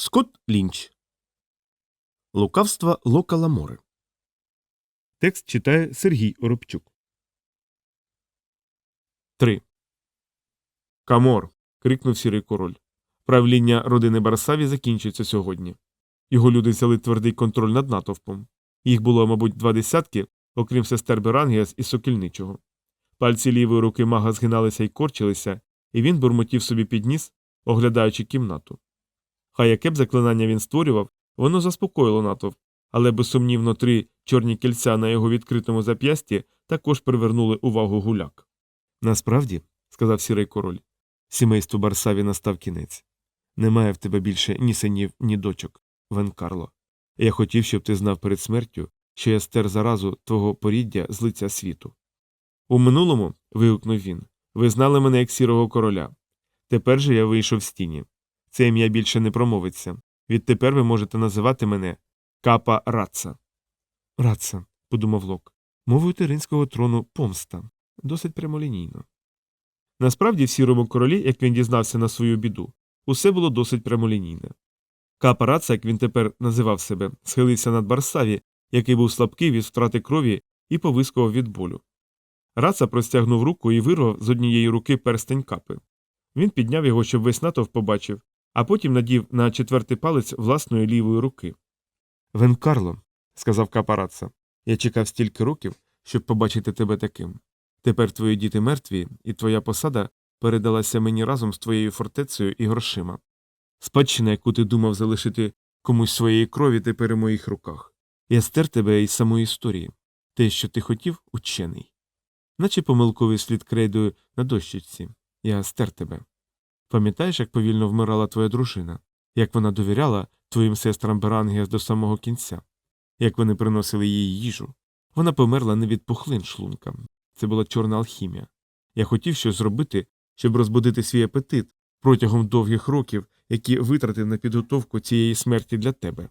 Скотт Лінч. Лукавства Лока Ламори. Текст читає Сергій Оробчук. 3. Камор. крикнув сірий король. Правління родини Барсаві закінчується сьогодні. Його люди взяли твердий контроль над натовпом. Їх було, мабуть, два десятки, окрім сестер Берангіас і Сокільничого. Пальці лівої руки мага згиналися і корчилися, і він бурмотів собі під ніс, оглядаючи кімнату. Хай яке б заклинання він створював, воно заспокоїло натовп, але безсумнівно три чорні кільця на його відкритому зап'ясті також привернули увагу гуляк. Насправді, сказав сірий король, сімейству Барсаві настав кінець. Немає в тебе більше ні синів, ні дочок, Вен Карло. Я хотів, щоб ти знав перед смертю, що я стер заразу твого поріддя з лиця світу. У минулому, вигукнув він, ви знали мене як сірого короля. Тепер же я вийшов з тіні. Це ім'я більше не промовиться. Відтепер ви можете називати мене Капа Раца. Раца, подумав Лок. Мовою тиринського трону помста. Досить прямолінійно. Насправді, в сірому королі, як він дізнався на свою біду, усе було досить прямолінійне. Капа Раца, як він тепер називав себе, схилився над Барсаві, який був слабкий від втрати крові і повискував від болю. Раца простягнув руку і вирвав з однієї руки перстень капи. Він підняв його, щоб весь натовп побачив, а потім надів на четвертий палець власної лівої руки. Вен Карло, сказав капараца, я чекав стільки років, щоб побачити тебе таким. Тепер твої діти мертві, і твоя посада передалася мені разом з твоєю фортецею і грошима. Спадщина, яку ти думав залишити комусь своєї крові, тепер у моїх руках. Я стер тебе із самої історії. Те, що ти хотів, учений. Наче помилковий слід крейдою на дощечці. Я стер тебе. Пам'ятаєш, як повільно вмирала твоя дружина, як вона довіряла твоїм сестрам Берангіас до самого кінця, як вони приносили їй їжу. Вона померла не від пухлин шлунка. Це була чорна алхімія. Я хотів щось зробити, щоб розбудити свій апетит протягом довгих років, які витратив на підготовку цієї смерті для тебе.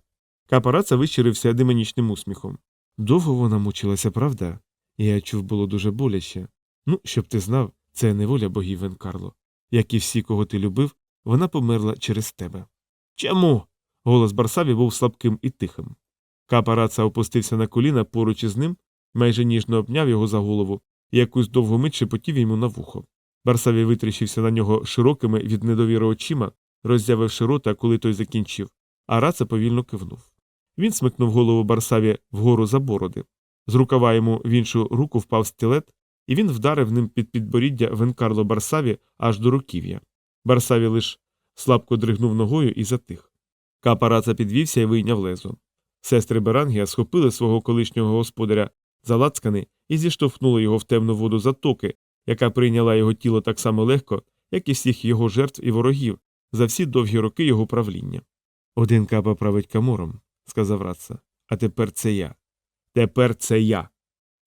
Капараца вищирився демонічним усміхом. Довго вона мучилася, правда? Я чув, було дуже боляче. Ну, щоб ти знав, це не воля богів Венкарло. Як і всі, кого ти любив, вона померла через тебе. Чому? Голос Барсаві був слабким і тихим. Капараца опустився на коліна поруч із ним, майже ніжно обняв його за голову і якусь довгу мить шепотів йому на вухо. Барсаві витріщився на нього широкими від недовіри очима, роззявивши рота, коли той закінчив, а раца повільно кивнув. Він смикнув голову Барсаві вгору за бороди. З рукава йому в іншу руку впав стілет, і він вдарив ним під підборіддя Венкарло Барсаві аж до руків'я. Барсаві лиш слабко дригнув ногою і затих. Капараца підвівся і вийняв лезо. Сестри Берангія схопили свого колишнього господаря за лацкани і зіштовхнули його в темну воду затоки, яка прийняла його тіло так само легко, як і всіх його жертв і ворогів за всі довгі роки його правління. Один капа править камором, сказав Раца. А тепер це я. Тепер це я.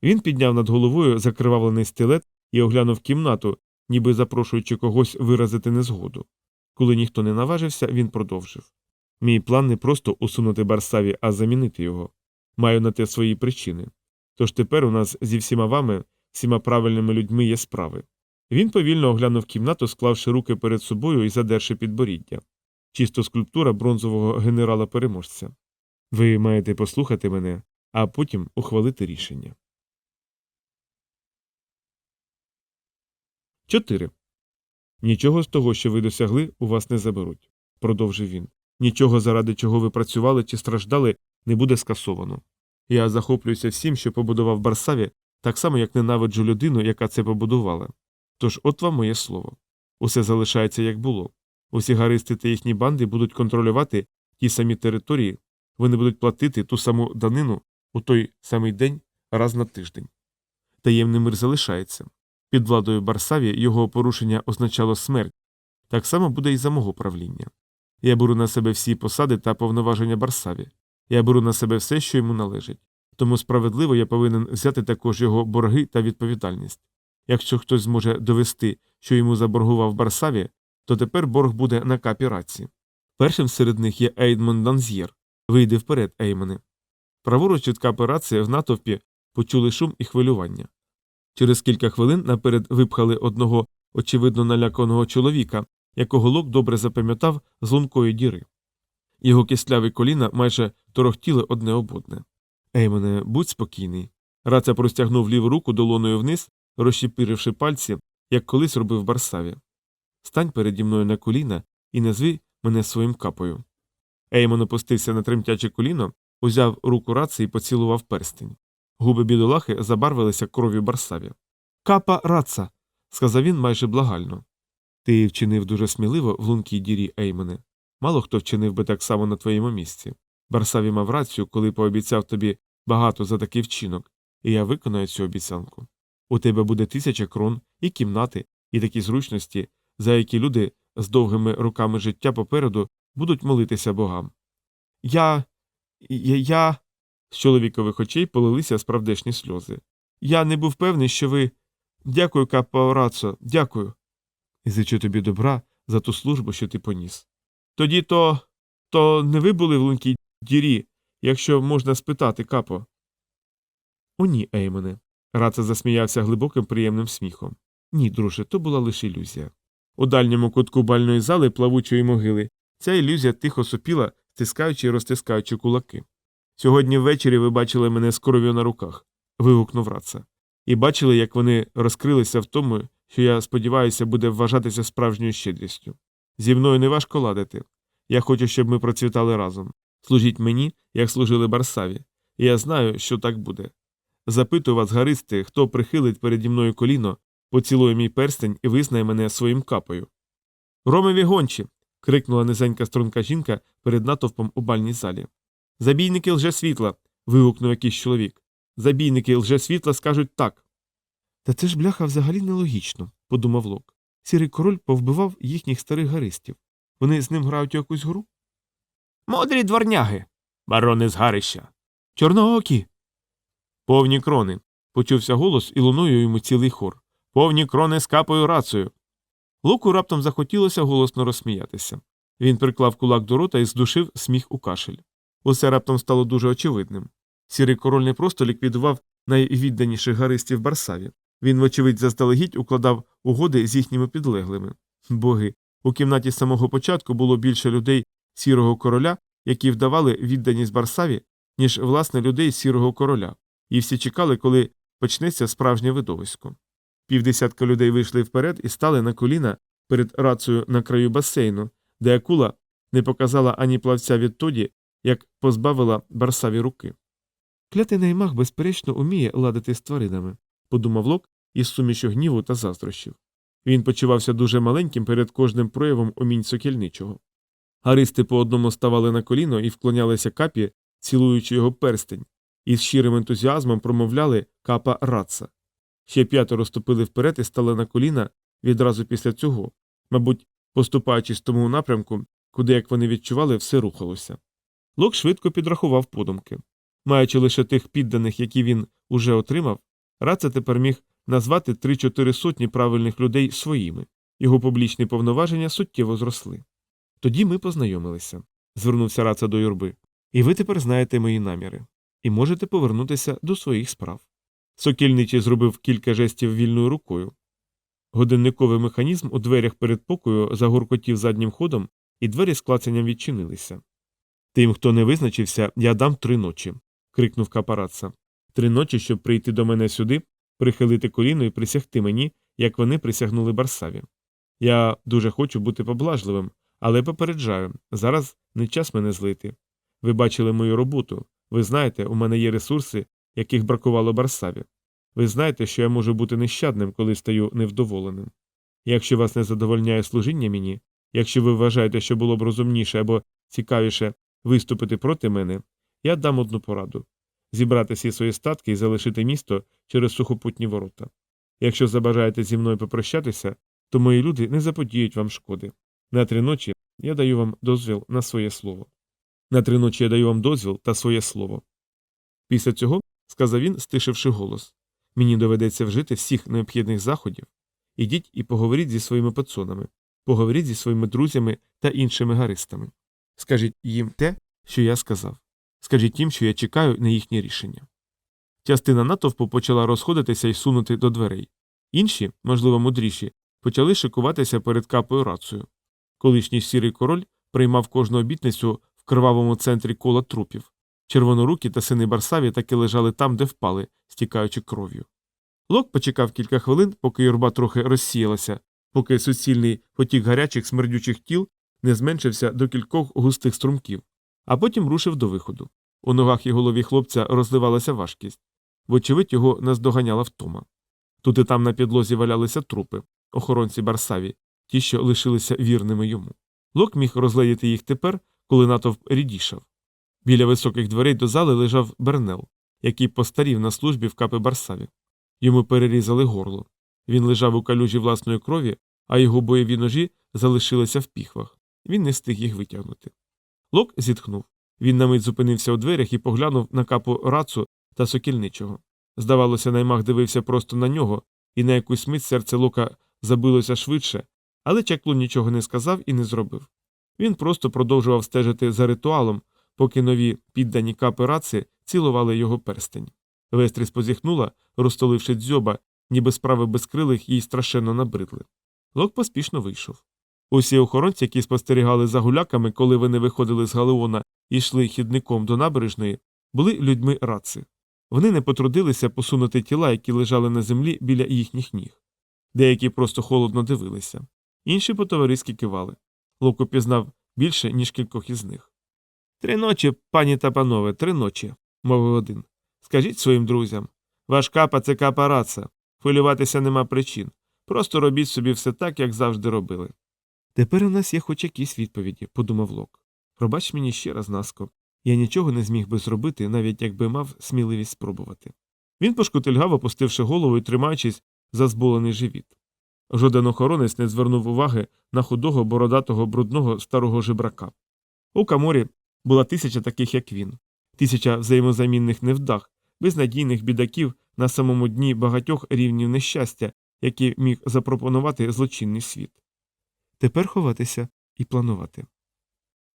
Він підняв над головою закривавлений стилет і оглянув кімнату, ніби запрошуючи когось виразити незгоду. Коли ніхто не наважився, він продовжив. Мій план не просто усунути Барсаві, а замінити його. Маю на те свої причини. Тож тепер у нас зі всіма вами, всіма правильними людьми є справи. Він повільно оглянув кімнату, склавши руки перед собою і задерши підборіддя. Чисто скульптура бронзового генерала переможця. Ви маєте послухати мене, а потім ухвалити рішення. 4. Нічого з того, що ви досягли, у вас не заберуть, продовжив він. Нічого, заради чого ви працювали чи страждали, не буде скасовано. Я захоплююся всім, що побудував Барсаві, так само, як ненавиджу людину, яка це побудувала. Тож от вам моє слово. Усе залишається як було. Усі гаристи та їхні банди будуть контролювати ті самі території, вони будуть платити ту саму данину у той самий день раз на тиждень. Таємний мир залишається. Під владою Барсаві його порушення означало смерть. Так само буде і за мого правління. Я беру на себе всі посади та повноваження Барсаві. Я беру на себе все, що йому належить. Тому справедливо я повинен взяти також його борги та відповідальність. Якщо хтось зможе довести, що йому заборгував Барсаві, то тепер борг буде на капі раці. Першим серед них є Ейдмон Данз'єр. Вийди вперед, Еймоне. Праворуч від капи раці в натовпі почули шум і хвилювання. Через кілька хвилин наперед випхали одного очевидно наляканого чоловіка, якого лок добре запам'ятав з лункої діри. Його кисляві коліна майже торохтіли одне об одне. Еймоне, будь спокійний. Раця простягнув ліву руку долоною вниз, розщепиривши пальці, як колись робив Барсаві. Стань переді мною на коліна і назви мене своїм капою. Еймон опустився на тремтяче коліно, узяв руку раці і поцілував перстень. Губи бідолахи забарвилися кров'ю Барсаві. Капа раца, сказав він майже благально. Ти вчинив дуже сміливо в лункій дірі, Еймоне. Мало хто вчинив би так само на твоєму місці. Барсаві мав рацію, коли пообіцяв тобі багато за такий вчинок, і я виконаю цю обіцянку. У тебе буде тисяча крон, і кімнати, і такі зручності, за які люди з довгими руками життя попереду будуть молитися богам. Я. я. я... з чоловікових очей полилися справдешні сльози. Я не був певний, що ви. Дякую, Капаорацо, дякую. І зичу тобі добра за ту службу, що ти поніс. Тоді то. то не ви були в лункій дірі, якщо можна спитати, капо. О, ні, Еймоне. Раца засміявся глибоким приємним сміхом. Ні, друже, то була лише ілюзія. У дальньому кутку бальної зали плавучої могили ця ілюзія тихо сопіла, стискаючи і розтискаючи кулаки. Сьогодні ввечері ви бачили мене з кров'ю на руках. вигукнув Раца. І бачили, як вони розкрилися в тому, що я сподіваюся, буде вважатися справжньою щедрістю. Зі мною не важко ладити. Я хочу, щоб ми процвітали разом. Служіть мені, як служили Барсаві, і я знаю, що так буде. Запитую вас, гаристи, хто прихилить переді мною коліно, поцілує мій перстень і визнає мене своїм капою. Ромеві гончі. крикнула низенька струнка жінка перед натовпом у бальній залі. Забійники лжесвітла. вигукнув якийсь чоловік. Забійники лжесвітла скажуть так. Та це ж бляха взагалі нелогічно, подумав Лок. Сірий король повбивав їхніх старих гаристів. Вони з ним грають у якусь гру? Модрі дворняги. Барони з гарища. Чорноокі. Повні крони. Почувся голос і луною йому цілий хор. Повні крони з капою рацею. Луку раптом захотілося голосно розсміятися. Він приклав кулак до рота і здушив сміх у кашель. Усе раптом стало дуже очевидним. Сірий король не просто ліквідував найвідданіших гаристів Барсаві. Він, вочевидь, заздалегідь укладав угоди з їхніми підлеглими. Боги, у кімнаті з самого початку було більше людей сірого короля, які вдавали відданість Барсаві, ніж власне людей сірого короля, і всі чекали, коли почнеться справжнє видовисько. Півдесятка людей вийшли вперед і стали на коліна перед рацею на краю басейну, де акула не показала ані плавця відтоді, як позбавила Барсаві руки. Клятий наймах, безперечно, уміє ладити з тваринами, подумав Лок із сумішю гніву та заздрощів. Він почувався дуже маленьким перед кожним проявом умінь сокільничого. Аристи по одному ставали на коліно і вклонялися капі, цілуючи його перстень, і з щирим ентузіазмом промовляли капа раца. Ще п'ятеро ступили вперед і стали на коліна відразу після цього, мабуть, поступаючись тому напрямку, куди, як вони відчували, все рухалося. Лок швидко підрахував подумки. Маючи лише тих підданих, які він уже отримав, Раца тепер міг назвати три-чотири сотні правильних людей своїми. Його публічні повноваження суттєво зросли. Тоді ми познайомилися, звернувся Раца до юрби. І ви тепер знаєте мої наміри, і можете повернутися до своїх справ. Сокільничий зробив кілька жестів вільною рукою. Годинниковий механізм у дверях перед покою загуркотів заднім ходом, і двері з клацанням відчинилися. Тим, хто не визначився, я дам три ночі. крикнув капараца. Три ночі, щоб прийти до мене сюди, прихилити коліно і присягти мені, як вони присягнули Барсаві. Я дуже хочу бути поблажливим, але попереджаю зараз не час мене злити. Ви бачили мою роботу. Ви знаєте, у мене є ресурси, яких бракувало Барсаві. Ви знаєте, що я можу бути нещадним, коли стаю невдоволеним. Якщо вас не задовольняє служіння мені, якщо ви вважаєте, що було б розумніше або цікавіше виступити проти мене, я дам одну пораду зібрати всі свої статки і залишити місто через сухопутні ворота. Якщо забажаєте зі мною попрощатися, то мої люди не заподіють вам шкоди. На три ночі я даю вам дозвіл на своє слово. На три ночі я даю вам дозвіл та своє слово. Після цього, сказав він, стишивши голос, мені доведеться вжити всіх необхідних заходів. Ідіть і поговоріть зі своїми пацонами, поговоріть зі своїми друзями та іншими гаристами. Скажіть їм те, що я сказав. Скажіть їм, що я чекаю на їхнє рішення. Частина натовпу почала розходитися і сунути до дверей. Інші, можливо, мудріші, почали шикуватися перед капою рацею. Колишній сірий король приймав кожну обітницю в кривавому центрі кола трупів. Червонорукі та сини Барсаві таки лежали там, де впали, стікаючи кров'ю. Лок почекав кілька хвилин, поки юрба трохи розсіялася, поки суцільний потік гарячих смердючих тіл не зменшився до кількох густих струмків, а потім рушив до виходу. У ногах і голові хлопця розливалася важкість, вочевидь, його наздоганяла втома. Тут і там на підлозі валялися трупи, охоронці Барсаві, ті, що лишилися вірними йому. Лок міг розгледіти їх тепер, коли натовп рідішав. Біля високих дверей до зали лежав Бернел, який постарів на службі в капи Барсаві. Йому перерізали горло. Він лежав у калюжі власної крові, а його бойові ножі залишилися в піхвах. Він не встиг їх витягнути. Лок зітхнув. Він на мить зупинився у дверях і поглянув на капу рацу та сокільничого. Здавалося, наймах дивився просто на нього, і на якусь мить серце Лока забилося швидше, але чаклун нічого не сказав і не зробив. Він просто продовжував стежити за ритуалом, поки нові піддані капи раци цілували його перстень. Вестріс позіхнула, розтоливши дзьоба, ніби справи безкрилих їй страшенно набридли. Лок поспішно вийшов. Усі охоронці, які спостерігали за гуляками, коли вони виходили з галеона і йшли хідником до набережної, були людьми раци. Вони не потрудилися посунути тіла, які лежали на землі біля їхніх ніг. Деякі просто холодно дивилися, інші по-товариськи кивали. Лок упізнав більше, ніж кількох із них. Три ночі, пані та панове, три ночі, мовив один. Скажіть своїм друзям. Ваш капа це капа раца. Хвилюватися нема причин. Просто робіть собі все так, як завжди робили. Тепер у нас є хоч якісь відповіді, подумав Лок. Пробач мені ще раз, Наско. Я нічого не зміг би зробити, навіть якби мав сміливість спробувати. Він пошкутильгав, опустивши голову і тримаючись за зболений живіт. Жоден охоронець не звернув уваги на худого, бородатого, брудного старого жебрака. У каморі була тисяча таких, як він, тисяча взаємозамінних невдах, безнадійних бідаків на самому дні багатьох рівнів нещастя, які міг запропонувати злочинний світ. Тепер ховатися і планувати.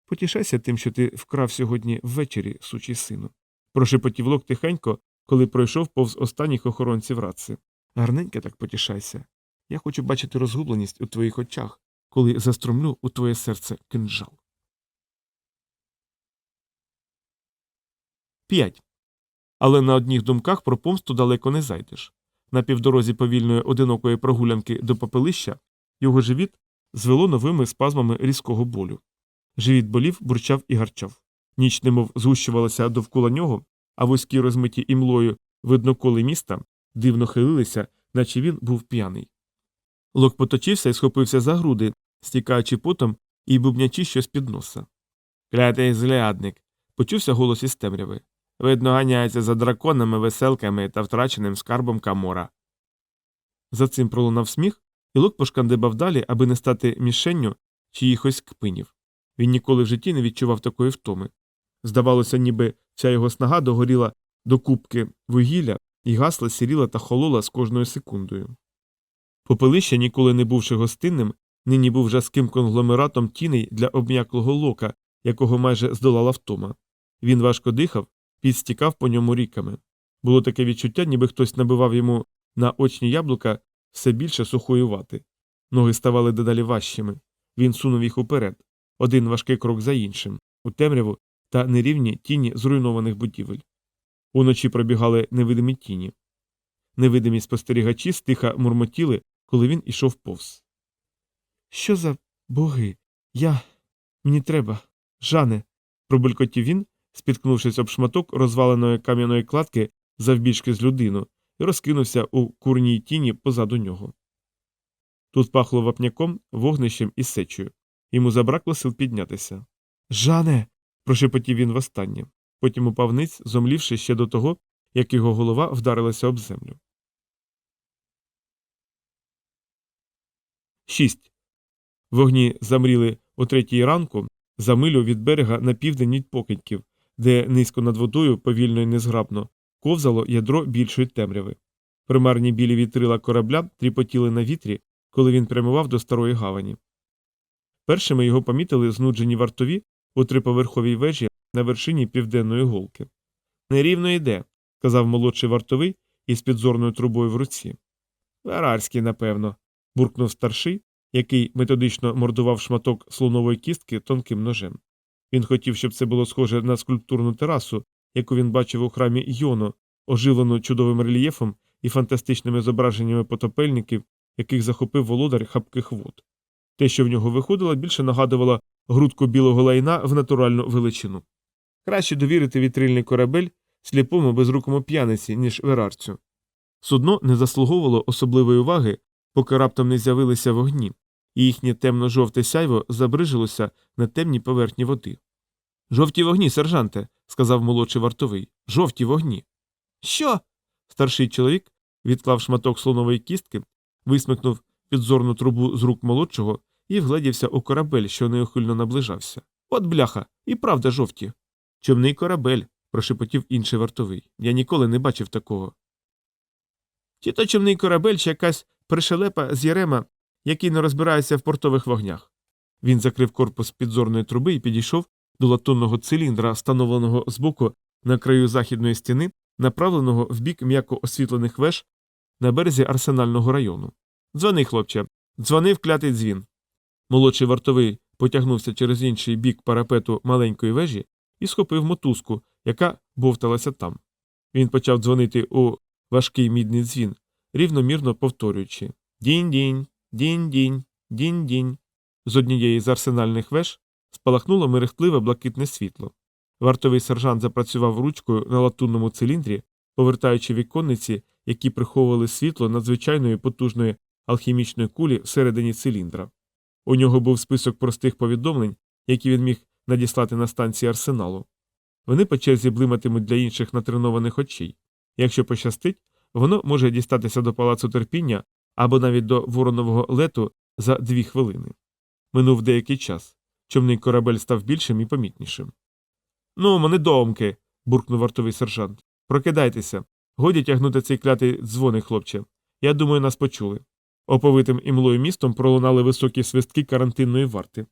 Потішайся тим, що ти вкрав сьогодні ввечері, сучий сину. Прошепотів лок тихенько, коли пройшов повз останніх охоронців раци. Гарненько так потішайся. Я хочу бачити розгубленість у твоїх очах, коли застромлю у твоє серце кинджал. 5. Але на одніх думках про помсту далеко не зайдеш. На півдорозі повільної одинокої прогулянки до попелища його живіт звело новими спазмами різкого болю. Живіт болів, бурчав і гарчав. Ніч немов згущувалася довкола нього, а вузькі розмиті імлою видноколи міста дивно хилилися, наче він був п'яний. Лок поточився і схопився за груди, стікаючи потом і бубнячи щось під носа. Клятий злядник. почувся голос із темряви. Видно, ганяється за драконами, веселками та втраченим скарбом камора. За цим пролунав сміх, і Лок пошкандибав далі, аби не стати мішенню чиїхось кпинів. Він ніколи в житті не відчував такої втоми. Здавалося, ніби вся його снага догоріла до кубки вугілля і гасла, сіріла та холола з кожною секундою. Попелище, ніколи не бувши гостинним, нині був жаским конгломератом тіней для обм'яклого лока, якого майже здолала втома. Він важко дихав, підстікав по ньому ріками. Було таке відчуття, ніби хтось набивав йому на очні яблука все більше сухої вати. Ноги ставали дедалі важчими. Він сунув їх уперед, один важкий крок за іншим, у темряву та нерівні тіні зруйнованих будівель. Уночі пробігали невидимі тіні. Невидимі спостерігачі стиха мурмотіли, коли він ішов повз. Що за боги? Я. Мені треба. Жане. пробелькотів він, спіткнувшись об шматок розваленої кам'яної кладки завбільшки з людину, і розкинувся у курній тіні позаду нього. Тут пахло вапняком, вогнищем і сечею. Йому забракло сил піднятися. Жане. прошепотів він востаннє. Потім упав ниць, зомлівши ще до того, як його голова вдарилася об землю. 6. Вогні замріли о третій ранку за милю від берега на південь від покидьків, де низько над водою повільно і незграбно ковзало ядро більшої темряви. Примарні білі вітрила корабля тріпотіли на вітрі, коли він прямував до старої гавані. Першими його помітили знуджені вартові у триповерховій вежі на вершині південної голки. Нерівно йде, сказав молодший вартовий із підзорною трубою в руці. Варарський, напевно, буркнув старший, який методично мордував шматок слонової кістки тонким ножем. Він хотів, щоб це було схоже на скульптурну терасу, яку він бачив у храмі Йоно, оживлену чудовим рельєфом і фантастичними зображеннями потопельників, яких захопив володар хапких вод. Те, що в нього виходило, більше нагадувало грудку білого лайна в натуральну величину. Краще довірити вітрильний корабель сліпому безрукому п'яниці, ніж верарцю. Судно не заслуговувало особливої уваги, поки раптом не з'явилися вогні, і їхнє темно-жовте сяйво забрижилося на темній поверхні води. Жовті вогні, сержанте, сказав молодший вартовий. Жовті вогні. Що? Старший чоловік відклав шматок слонової кістки, висмикнув підзорну трубу з рук молодшого і вгледівся у корабель, що неухильно наближався. От бляха, і правда жовті. Човний корабель, прошепотів інший вартовий. Я ніколи не бачив такого. Чи то човний корабель, чи якась пришелепа з Єрема, який не розбирається в портових вогнях. Він закрив корпус підзорної труби і підійшов до латунного циліндра, встановленого збоку на краю західної стіни, направленого в бік м'яко освітлених веж на березі арсенального району. Дзвони, хлопче, дзвони в клятий дзвін. Молодший вартовий потягнувся через інший бік парапету маленької вежі і схопив мотузку, яка бовталася там. Він почав дзвонити у важкий мідний дзвін, рівномірно повторюючи Дінь-дінь, дінь-дінь, дінь-дінь. З однієї з арсенальних веж спалахнуло мерехтливе блакитне світло. Вартовий сержант запрацював ручкою на латунному циліндрі, повертаючи віконниці, які приховували світло надзвичайної потужної алхімічної кулі всередині циліндра. У нього був список простих повідомлень, які він міг надіслати на станції арсеналу. Вони по черзі блиматимуть для інших натренованих очей. Якщо пощастить, воно може дістатися до палацу терпіння або навіть до воронового лету за дві хвилини. Минув деякий час. Човний корабель став більшим і помітнішим. Ну, мене домки. буркнув вартовий сержант. Прокидайтеся. Годі тягнути цей клятий дзвоник, хлопче. Я думаю, нас почули. Оповитим імлою містом пролунали високі свистки карантинної варти.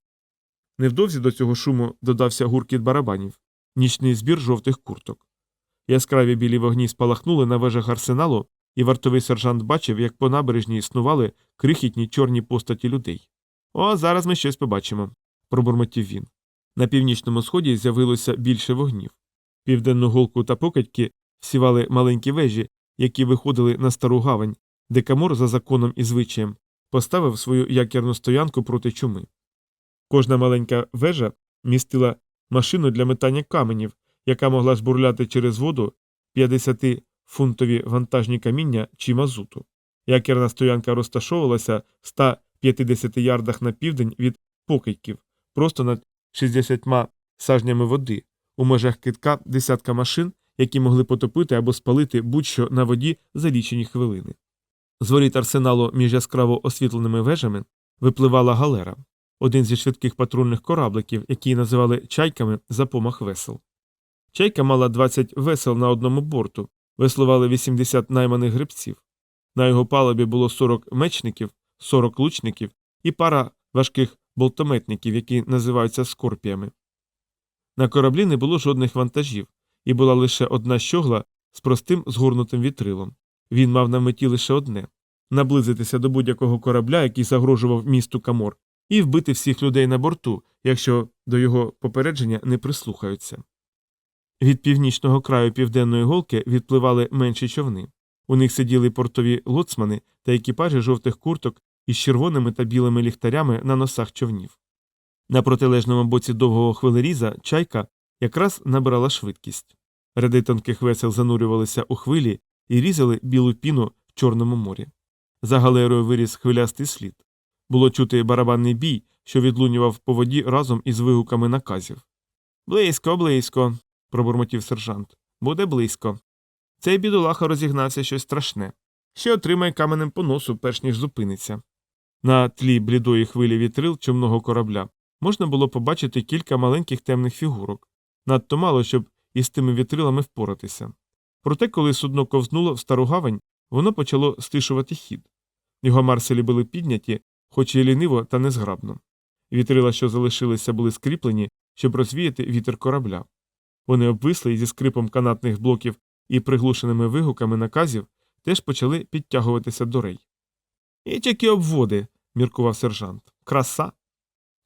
Невдовзі до цього шуму додався гуркіт барабанів, нічний збір жовтих курток. Яскраві білі вогні спалахнули на вежах арсеналу, і вартовий сержант бачив, як по набережній існували крихітні чорні постаті людей. О, зараз ми щось побачимо, пробурмотів він. На північному сході з'явилося більше вогнів. Південну голку та покидьки всівали маленькі вежі, які виходили на стару гавань, де Камор за законом і звичаєм поставив свою якірну стоянку проти чуми. Кожна маленька вежа містила машину для метання каменів, яка могла жбурляти через воду 50-фунтові вантажні каміння чи мазуту. Якірна стоянка розташовувалася в 150 ярдах на південь від покидьків, просто над 60 сажнями води, у межах китка десятка машин, які могли потопити або спалити будь-що на воді за лічені хвилини. З воріт арсеналу між яскраво освітленими вежами випливала галера, один зі швидких патрульних корабликів, які називали чайками за помах весел. Чайка мала 20 весел на одному борту, веслували 80 найманих гребців. На його палубі було 40 мечників, 40 лучників і пара важких болтометників, які називаються скорпіями. На кораблі не було жодних вантажів, і була лише одна щогла з простим згорнутим вітрилом. Він мав на меті лише одне наблизитися до будь-якого корабля, який загрожував місту Камор, і вбити всіх людей на борту, якщо до його попередження не прислухаються. Від північного краю південної голки відпливали менші човни. У них сиділи портові лоцмани та екіпажі жовтих курток із червоними та білими ліхтарями на носах човнів. На протилежному боці довгого хвилеріза чайка якраз набирала швидкість. Ряди тонких весел занурювалися у хвилі і різали білу піну в Чорному морі. За галерою виріс хвилястий слід. Було чути барабанний бій, що відлунював по воді разом із вигуками наказів. Близько, близько, пробурмотів сержант. Буде близько. Цей бідолаха розігнався щось страшне. Ще отримає каменем по носу, перш ніж зупиниться. На тлі блідої хвилі вітрил човного корабля можна було побачити кілька маленьких темних фігурок, надто мало, щоб із тими вітрилами впоратися. Проте, коли судно ковзнуло в стару гавань, воно почало стишувати хід. Його марселі були підняті, хоч і ліниво та незграбно. Вітрила, що залишилися, були скріплені, щоб розвіяти вітер корабля. Вони обвисли і зі скрипом канатних блоків і приглушеними вигуками наказів теж почали підтягуватися до рей. І тільки обводи, міркував сержант. Краса.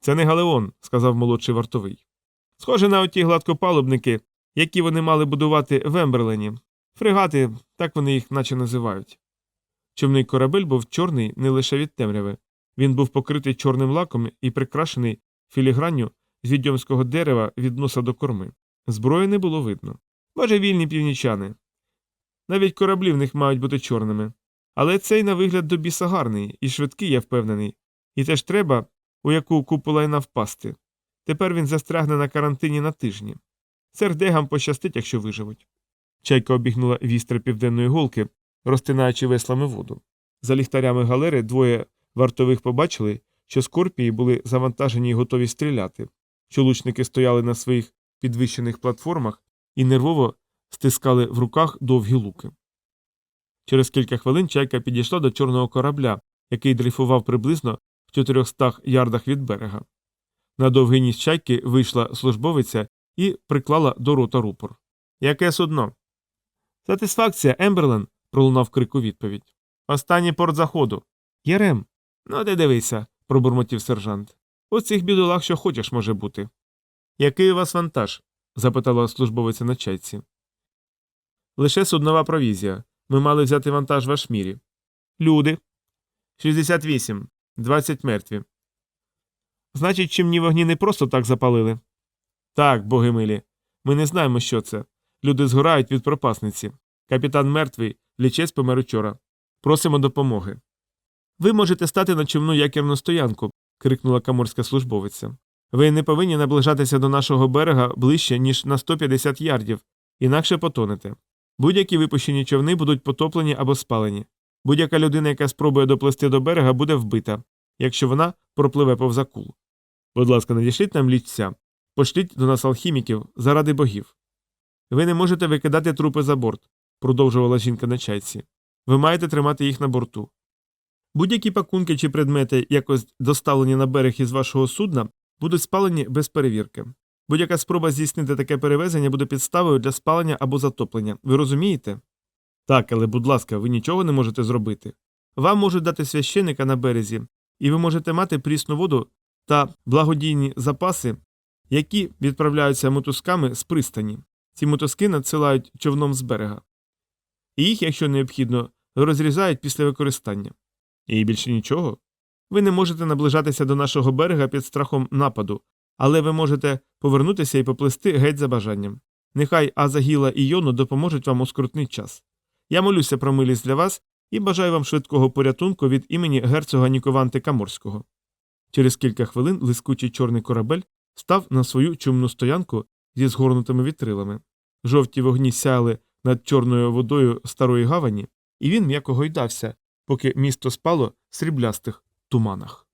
Це не галеон, сказав молодший вартовий. Схоже на оті гладкопалубники, які вони мали будувати в Емберлені. Фрегати, так вони їх наче називають. Човний корабель був чорний не лише від темряви. Він був покритий чорним лаком і прикрашений філігранню з відьомського дерева від носа до корми. Зброї не було видно. Божевільні північани. Навіть кораблі в них мають бути чорними. Але цей на вигляд до біса гарний і швидкий, я впевнений. І теж треба, у яку купу лайна впасти. Тепер він застрягне на карантині на тижні. Сердегам пощастить, якщо виживуть. Чайка обігнула вістри південної голки, розтинаючи веслами воду. За ліхтарями галери двоє вартових побачили, що скорпії були завантажені і готові стріляти, що лучники стояли на своїх підвищених платформах і нервово стискали в руках довгі луки. Через кілька хвилин чайка підійшла до чорного корабля, який дрейфував приблизно в 400 ярдах від берега. На довгий ніс чайки вийшла службовиця і приклала до рота рупор. Яке судно? Сатисфакція, Емберлен. пролунав крик у відповідь. Останній порт заходу. Єрем. Ну, ти дивися, пробурмотів сержант. У цих бідолах що хочеш може бути. Який у вас вантаж? запитала службовиця на чайці. Лише суднова провізія. Ми мали взяти вантаж в Ашмірі. Люди. 68. 20 мертві. Значить, чимні вогні не просто так запалили. Так, боги милі. Ми не знаємо, що це. Люди згорають від пропасниці. Капітан мертвий, лічець помер учора. Просимо допомоги. Ви можете стати на човну якірну стоянку, крикнула каморська службовиця. Ви не повинні наближатися до нашого берега ближче, ніж на 150 ярдів, інакше потонете. Будь-які випущені човни будуть потоплені або спалені. Будь-яка людина, яка спробує доплисти до берега, буде вбита, якщо вона пропливе повз акул. Будь ласка, надішліть нам лічця, пошліть до нас алхіміків заради богів. Ви не можете викидати трупи за борт, продовжувала жінка на чайці. Ви маєте тримати їх на борту. Будь-які пакунки чи предмети, якось доставлені на берег із вашого судна, будуть спалені без перевірки. Будь-яка спроба здійснити таке перевезення буде підставою для спалення або затоплення. Ви розумієте? Так, але, будь ласка, ви нічого не можете зробити. Вам можуть дати священика на березі, і ви можете мати прісну воду та благодійні запаси, які відправляються мотузками з пристані. Ці мотузки надсилають човном з берега. І їх, якщо необхідно, розрізають після використання. І більше нічого. Ви не можете наближатися до нашого берега під страхом нападу, але ви можете повернутися і поплисти геть за бажанням. Нехай Азагіла і Йону допоможуть вам у скрутний час. Я молюся про милість для вас і бажаю вам швидкого порятунку від імені герцога Нікованти Каморського. Через кілька хвилин блискучий чорний корабель став на свою чумну стоянку зі згорнутими вітрилами. Жовті вогні сяяли над чорною водою старої гавані, і він м'яко гойдався, поки місто спало в сріблястих туманах.